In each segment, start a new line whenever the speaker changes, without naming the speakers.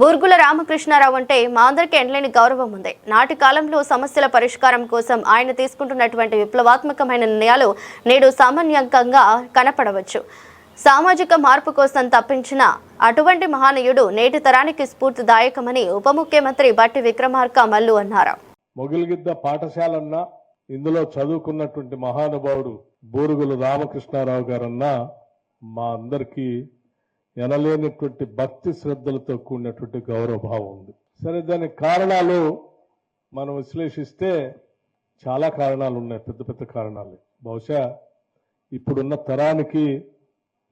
బూర్గుల రామకృష్ణారావు అంటే మా అందరికీ ఎండలేని గౌరవం ఉంది. నాటి కాలంలో సమస్యల పరిష్కారం కోసం ఆయన తీసుకుంటున్నటువంటి విప్లవాత్మకమైన నిర్ణయాలు నేడు సామాన్యంగా కనపడవచ్చు. సామాజిక మార్పు కోసం తప్పించిన అటువంటి మహానీయుడు నేటి తరానికి స్ఫూర్తిదాయకమని ఉప ముఖ్యమంత్రి బట్టి విక్రమార్క మల్లు అన్నారు.
మొగిలిగిద్ద పాఠశాలన్నా ఇందులో చదువుకున్నటువంటి మహానుభావుడు బూరుగులు రామకృష్ణారావు గారన్నా మా అందరికీ ఎనలేనటువంటి భక్తి శ్రద్ధలతో కూడినటువంటి గౌరవభావం ఉంది. సరే దాని కారణాలు మనం విశ్లేషిస్తే చాలా కారణాలు ఉన్నాయి పెద్ద పెద్ద కారణాలు. బహుశా ఇప్పుడున్న తరానికి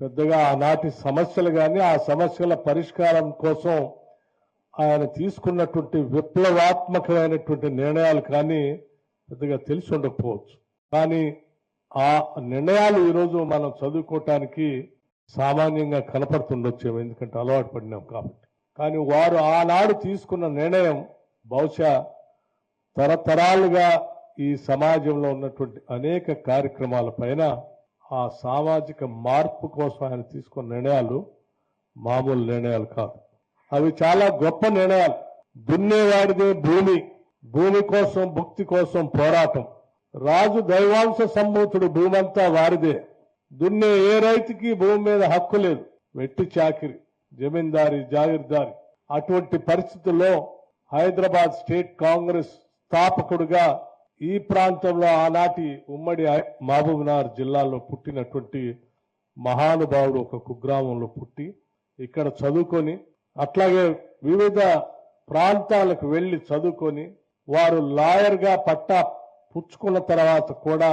పెద్దగా ఆనాటి సమస్యలు కానీ ఆ సమస్యల పరిష్కారం కోసం ఆయన తీసుకున్నటువంటి విప్లవాత్మకమైనటువంటి నిర్ణయాలు కానీ పెద్దగా తెలిసి ఉండకపోవచ్చు. కానీ ఆ నిర్ణయాలు ఈరోజు మనం చదువుకోవటానికి సామాన్యంగా కనపడుతుండొచ్చేమో ఎందుకంటే అలవాటు పడినాం కాబట్టి. కానీ వారు ఆనాడు తీసుకున్న నిర్ణయం బహుశా తరతరాలుగా ఈ సమాజంలో ఉన్నటువంటి అనేక కార్యక్రమాల పైన ఆ సామాజిక మార్పు కోసం ఆయన తీసుకున్న నిర్ణయాలు మామూలు నిర్ణయాలు కాదు. అవి చాలా గొప్ప నిర్ణయాలు. దున్నేవాడిదే భూమి. భూమి కోసం భుక్తి కోసం పోరాటం. రాజు దైవాంశ సంభూతుడు భూమంతా వారిదే. దున్నే ఏ రైతుకి భూమి మీద హక్కు లేదు. వెట్టి చాకిరి జమీందారి జాగీర్దారి. అటువంటి పరిస్థితుల్లో హైదరాబాద్ స్టేట్ కాంగ్రెస్ స్థాపకుడుగా ఈ ప్రాంతంలో ఆనాటి ఉమ్మడి మహబూబ్నగర్ జిల్లాలో పుట్టినటువంటి మహానుభావుడు ఒక కుగ్రామంలో పుట్టి ఇక్కడ చదువుకొని అట్లాగే వివిధ ప్రాంతాలకు వెళ్ళి చదువుకొని వారు లాయర్గా పట్టా పుచ్చుకున్న తర్వాత కూడా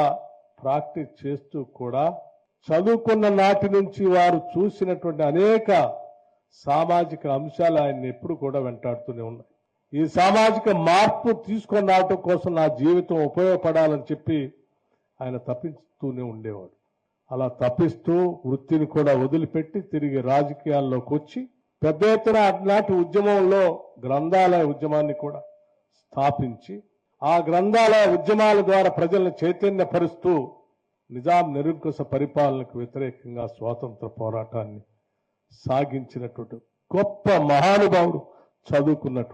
ప్రాక్టీస్ చేస్తూ కూడా చదువుకున్న నాటి నుంచి వారు చూసినటువంటి అనేక సామాజిక అంశాలు ఆయన్ని ఎప్పుడు కూడా వెంటాడుతూనే ఉన్నాయి. ఈ సామాజిక మార్పు తీసుకొని రావటం కోసం నా జీవితం ఉపయోగపడాలని చెప్పి ఆయన తప్పిస్తూనే ఉండేవాడు. అలా తప్పిస్తూ వృత్తిని కూడా వదిలిపెట్టి తిరిగి రాజకీయాల్లోకి వచ్చి పెద్ద ఎత్తున నాటి ఉద్యమంలో గ్రంథాలయ ఉద్యమాన్ని కూడా స్థాపించి ఆ గ్రంథాలయ ఉద్యమాల ద్వారా ప్రజలను చైతన్యపరుస్తూ నిజాం నిరంకుశ పరిపాలనకు వ్యతిరేకంగా స్వాతంత్ర పోరాటాన్ని సాగించినటువంటి గొప్ప మహానుభావుడు చదువుకున్నటువంటి